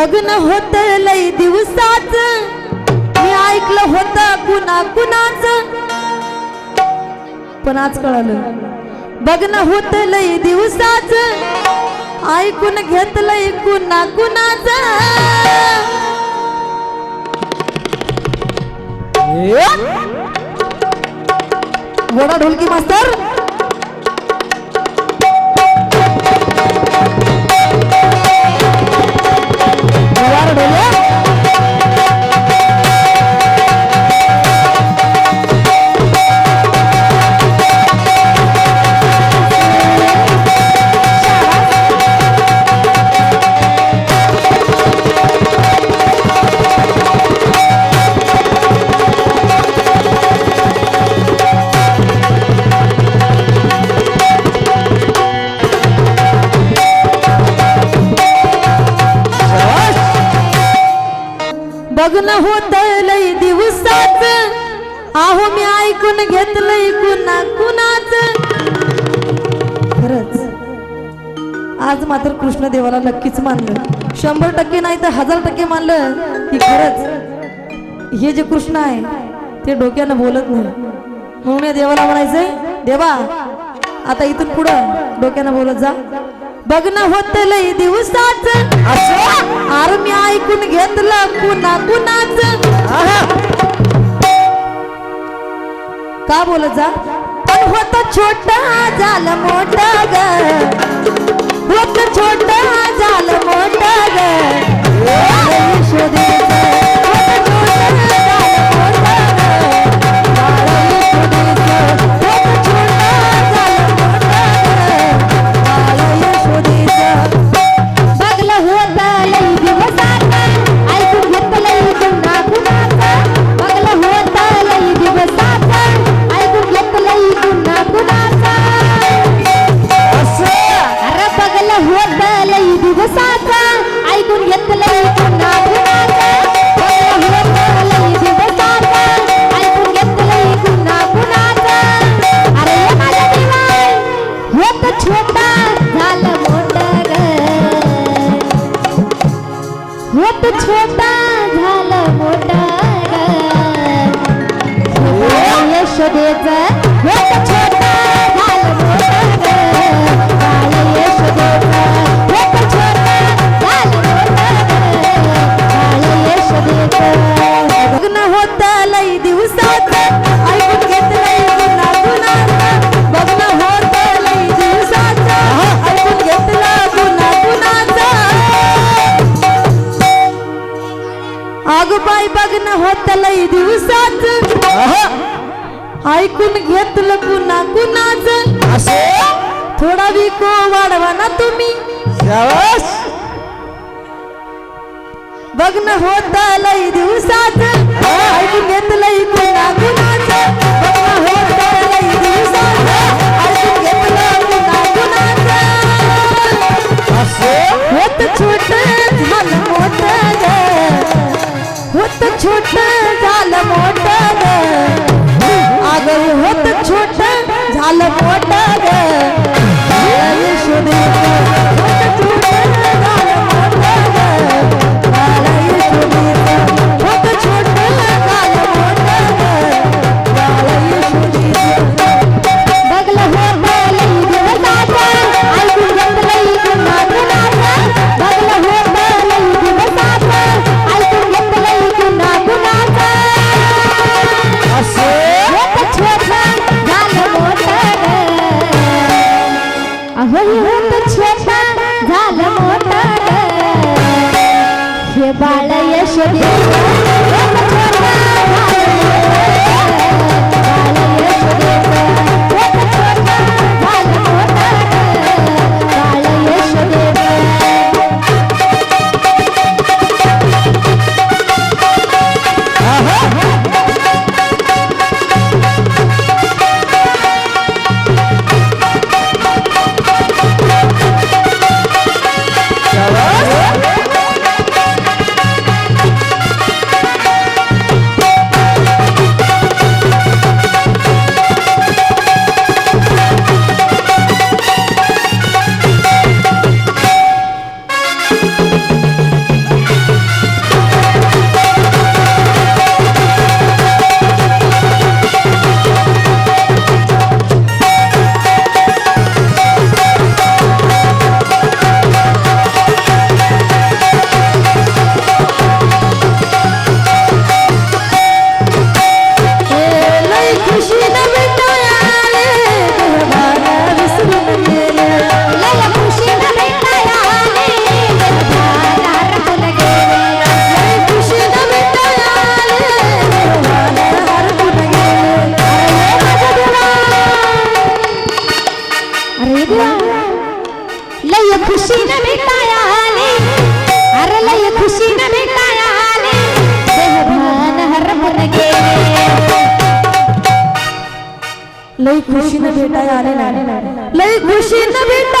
लग्न होत लय दिवसाच. मी ऐकलं होत कुणा कुणाच. पण आज कळालं बघणं होत लय दिवसाच. ऐकून घेतलंय कुणा कुणाच. वडा ढोलकी मास्तर? होत लय दिवसाच. आहो मी ऐकून घेतलंय कुणा कुणाच. खरंच. आज मात्र कृष्णदेवाला नक्कीच मानलं. शंभर टक्के नाही तर हजार टक्के मानलं की खरंच. हे जे कृष्ण आहे ते डोक्यानं बोलत नाही. म्हणून या देवाला म्हणायचंय देवा आता इथून पुढं डोक्यानं बोलत जा. बघणं होत लय दिवसाच. अरे मी ऐकून घेतलं कुणा कुणाच. का बोलत जा? पण होत छोट झालं मोठ ग. छोटा झालं मोठा यशोदेचा छोटा होत लई दिवसात ऐकून घेतलं कुणा कुणाच? थोडा विको वाढवा ना तुम्ही. बघणं होत लई दिवसात ऐकून घेतलंय कुणा कुणाचं. होत हे खुशीनं भेटायला आलेला ना लई खुशीनं भेटा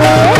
अरे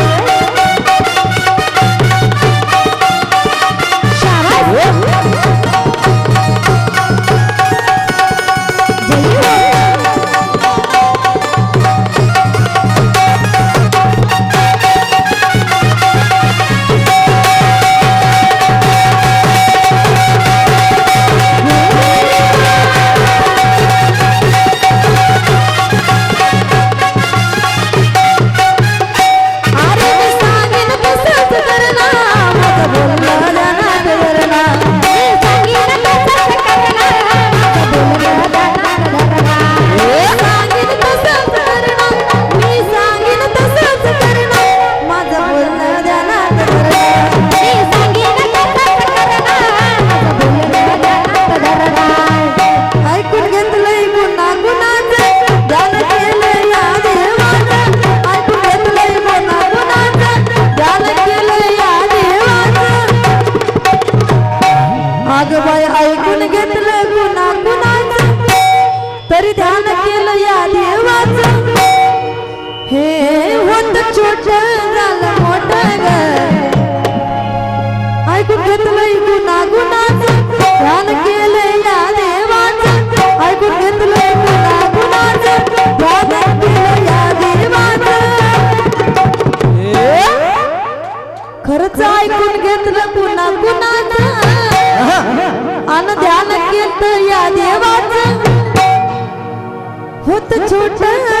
होत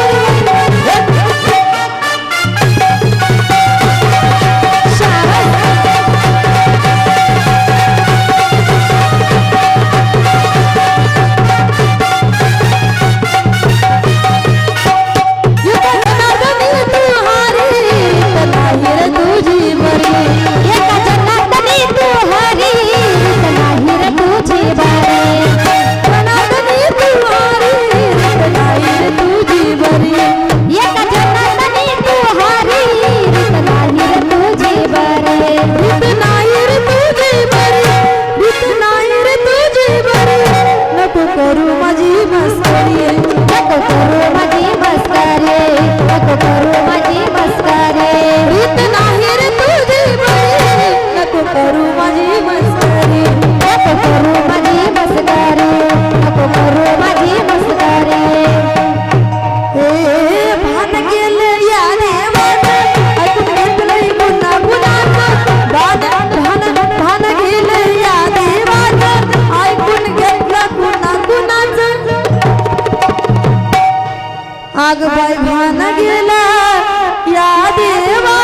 ಧ್ಯಾನಗಿಲ ಯಾದೇವಾ